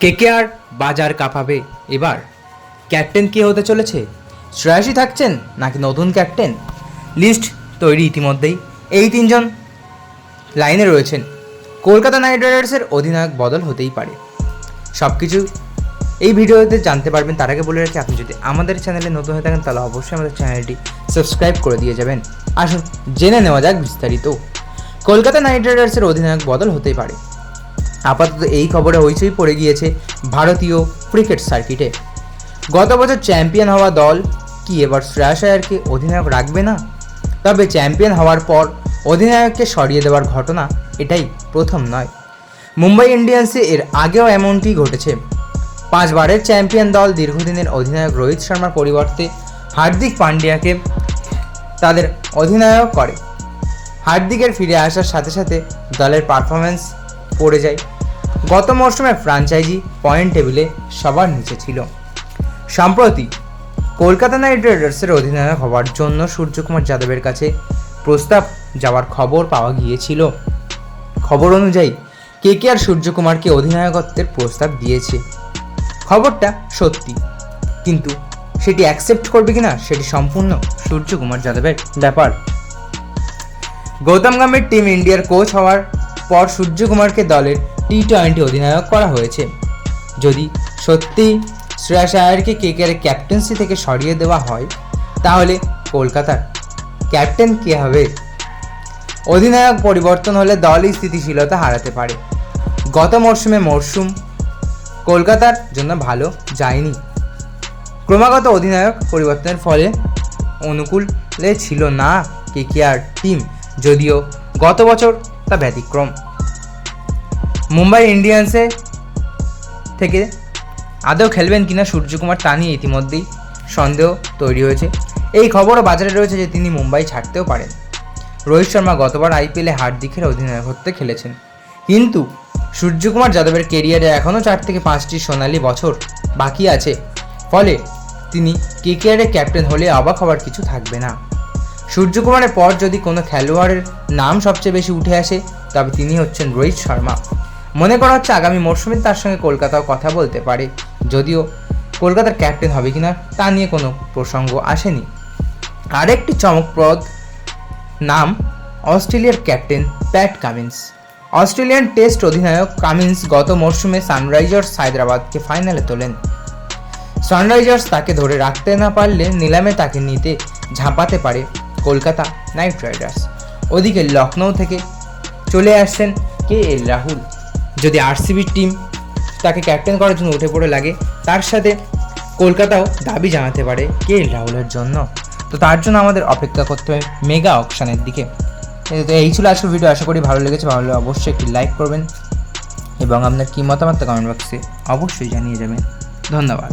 KKR বাজার কাঁপাবে? এবার captain কে হতে চলেছে? শ্রেয়াসী থাকছেন নাকি নতুন ক্যাপ্টেন? লিস্ট তৈরি ইতিমধ্যেই। এই তিনজন লাইনে রয়েছেন। কলকাতা নাইট রাইডার্সের অধিনায়ক বদল হতেই পারে। সব কিছু এই ভিডিওতে জানতে পারবেন। তার আগে বলে রাখি, আপনি যদি আমাদের চ্যানেলে নতুন হয়ে থাকেন, তাহলে অবশ্যই আমাদের চ্যানেলটি সাবস্ক্রাইব করে দিয়ে যাবেন। আসুন, জেনে নেওয়া যাক বিস্তারিত। কলকাতা নাইট রাইডার্সের অধিনায়ক বদল হতেই পারে। আপাতত এই খবরে হইচই পড়ে গিয়েছে ভারতীয় ক্রিকেট সার্কিটে। গত বছর চ্যাম্পিয়ন হওয়া দল কি এবার শ্রেয়াস আয়ারকে অধিনায়ক রাখবে না? তবে চ্যাম্পিয়ন হওয়ার পর অধিনায়ককে সরিয়ে দেওয়ার ঘটনা এটাই প্রথম নয়। মুম্বাই ইন্ডিয়ান্সে এর আগেও এমনটি ঘটেছে। পাঁচবারের চ্যাম্পিয়ন দল দীর্ঘদিনের অধিনায়ক রোহিত শর্মার পরিবর্তে হার্দিক পান্ডিয়াকে তাদের অধিনায়ক করে। হার্দিকের ফিরে আসার সাথে সাথে দলের পারফরমেন্স পড়ে যায়। গত মরশুমে ফ্রাঞ্চাইজি পয়েন্ট টেবিলে সবার নিচে ছিল। সম্প্রতি কলকাতা নাইট রাইডার্সের অধিনায়ক হওয়ার জন্য সূর্যকুমার যাদবের কাছে প্রস্তাব যাওয়ার খবর পাওয়া গিয়েছিল। খবর অনুযায়ী কে কে আর সূর্যকুমারকে অধিনায়কত্বের প্রস্তাব দিয়েছে। খবরটা সত্যি, কিন্তু সেটি অ্যাকসেপ্ট করবে কিনা সেটি সম্পূর্ণ সূর্যকুমার যাদবের ব্যাপার। গৌতম গম্ভীর টিম ইন্ডিয়ার কোচ হওয়ার পর সূর্যকুমারকে দলের টি টোয়েন্টি অধিনায়ক করা হয়েছে। যদি সত্যি শ্রেয়াস আয়ারকে কেকের ক্যাপ্টেন্সি থেকে সরিয়ে দেওয়া হয়, তাহলে কলকাতার ক্যাপ্টেন কে হবে? অধিনায়ক পরিবর্তন হলে দলই স্থিতিশীলতা হারাতে পারে। গত মরশুমে মরশুম কলকাতার জন্য ভালো যায়নি। ক্রমাগত অধিনায়ক পরিবর্তনের ফলে অনুকূলে ছিল না কেকেআর টিম। যদিও গত বছর তা ব্যতিক্রম। মুম্বাই ইন্ডিয়ান্সে থেকে আদৌ খেলবেন কিনা সূর্যকুমার তা নিয়ে ইতিমধ্যেই সন্দেহ তৈরি হয়েছে। এই খবরও বাজারে রয়েছে যে তিনি মুম্বাই ছাড়তেও পারেন। রোহিত শর্মা গতবার আইপিএলে হার্দিকের অধিনায়কত্বে খেলেছেন। কিন্তু সূর্যকুমার যাদবের কেরিয়ারে এখনও চার থেকে পাঁচটি সোনালি বছর বাকি আছে। ফলে তিনি কেকেআরের ক্যাপ্টেন হলে অবাক হওয়ার কিছু থাকবে না। সূর্যকুমারের পর যদি কোনো খেলোয়াড়ের নাম সবচেয়ে বেশি উঠে আসে, তবে তিনি হচ্ছেন রোহিত শর্মা। মনে করা হচ্ছে আগামী মরশুমে তার সঙ্গে কলকাতাও কথা বলতে পারে। যদিও কলকাতার ক্যাপ্টেন হবে কিনা, তা নিয়ে কোনো প্রসঙ্গ আসেনি। আরেকটি চমকপ্রদ নাম, অস্ট্রেলিয়ার captain Pat Cummins. Australian Test অধিনায়ক কামিন্স গত মরশুমে সানরাইজার্স হায়দ্রাবাদকে ফাইনালে তোলেন। সানরাইজার্স তাকে ধরে রাখতে না পারলে নিলামে তাকে নিতে ঝাঁপাতে পারে কলকাতা নাইট রাইডার্স। ওদিকে লখনৌ থেকে চলে আসছেন কে এল রাহুল। যদি আরসিবির টিম তাকে ক্যাপ্টেন করার জন্য উঠে পড়ে লাগে, তার সাথে কলকাতাও দাবি জানাতে পারে কে এল রাহুলের জন্য। তো তার জন্য আমাদের অপেক্ষা করতে হবে মেগা অকশানের দিকে। তো এই ছিল আজকের ভিডিও আশা করি ভালো লেগেছে। ভালো অবশ্যই একটি লাইক করবেন। এবং আপনার কী মতামত কমেন্ট বক্সে অবশ্যই জানিয়ে যাবেন। ধন্যবাদ।